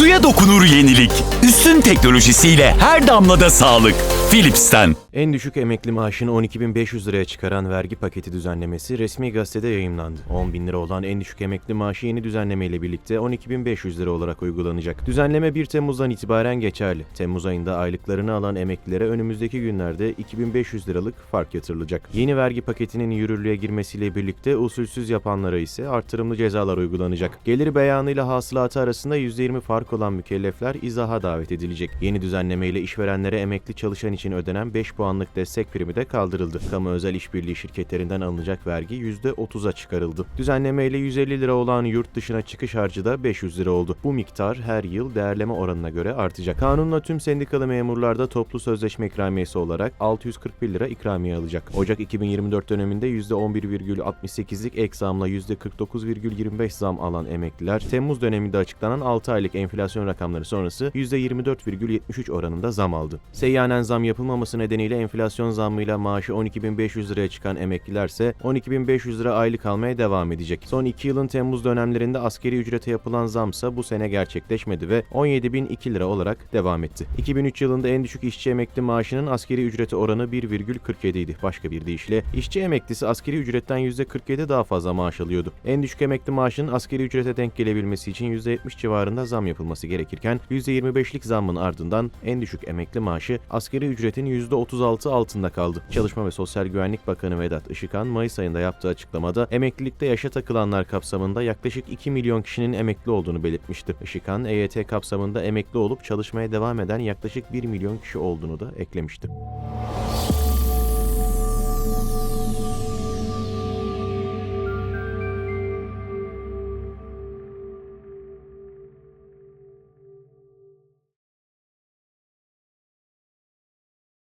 Suya dokunur yenilik. Üstün teknolojisiyle her damlada sağlık. Philips'ten. En düşük emekli maaşını 12.500 liraya çıkaran vergi paketi düzenlemesi resmi gazetede yayımlandı. 10.000 lira olan en düşük emekli maaşı yeni düzenleme ile birlikte 12.500 lira olarak uygulanacak. Düzenleme 1 Temmuz'dan itibaren geçerli. Temmuz ayında aylıklarını alan emeklilere önümüzdeki günlerde 2500 liralık fark yatırılacak. Yeni vergi paketinin yürürlüğe girmesiyle birlikte usulsüz yapanlara ise artırımlı cezalar uygulanacak. Geliri beyanıyla hasılatı arasında %20 fark olan mükellefler izaha davet edilecek. Yeni düzenleme ile işverenlere emekli çalışan için ödenen 5 puanlık destek primi de kaldırıldı. Kamu özel işbirliği şirketlerinden alınacak vergi %30'a çıkarıldı. Düzenleme ile 150 lira olan yurt dışına çıkış harcı da 500 lira oldu. Bu miktar her yıl değerleme oranına göre artacak. Kanunla tüm sendikalı memurlarda toplu sözleşme ikramiyesi olarak 641 lira ikramiye alacak. Ocak 2024 döneminde %11,68'lik ek zamla %49,25 zam alan emekliler, Temmuz döneminde açıklanan 6 aylık enflasyon rakamları sonrası %24,73 oranında zam aldı. Seyyanen zam yapılmaması nedeniyle enflasyon zammıyla maaşı 12.500 liraya çıkan emeklilerse 12.500 lira aylık almaya devam edecek. Son 2 yılın Temmuz dönemlerinde askeri ücrete yapılan zamsa bu sene gerçekleşmedi ve 17.002 lira olarak devam etti. 2003 yılında en düşük işçi emekli maaşının askeri ücreti oranı 1,47 idi. Başka bir deyişle işçi emeklisi askeri ücretten %47 daha fazla maaş alıyordu. En düşük emekli maaşının askeri ücrete denk gelebilmesi için %70 civarında zam yapılması gerekirken %25'lik zammın ardından en düşük emekli maaşı askeri ücretin %36 altında kaldı. Çalışma ve Sosyal Güvenlik Bakanı Vedat Işıkhan Mayıs ayında yaptığı açıklamada emeklilikte yaşa takılanlar kapsamında yaklaşık 2 milyon kişinin emekli olduğunu belirtmişti. Işıkhan EYT kapsamında emekli olup çalışmaya devam eden yaklaşık 1 milyon kişi olduğunu da eklemişti.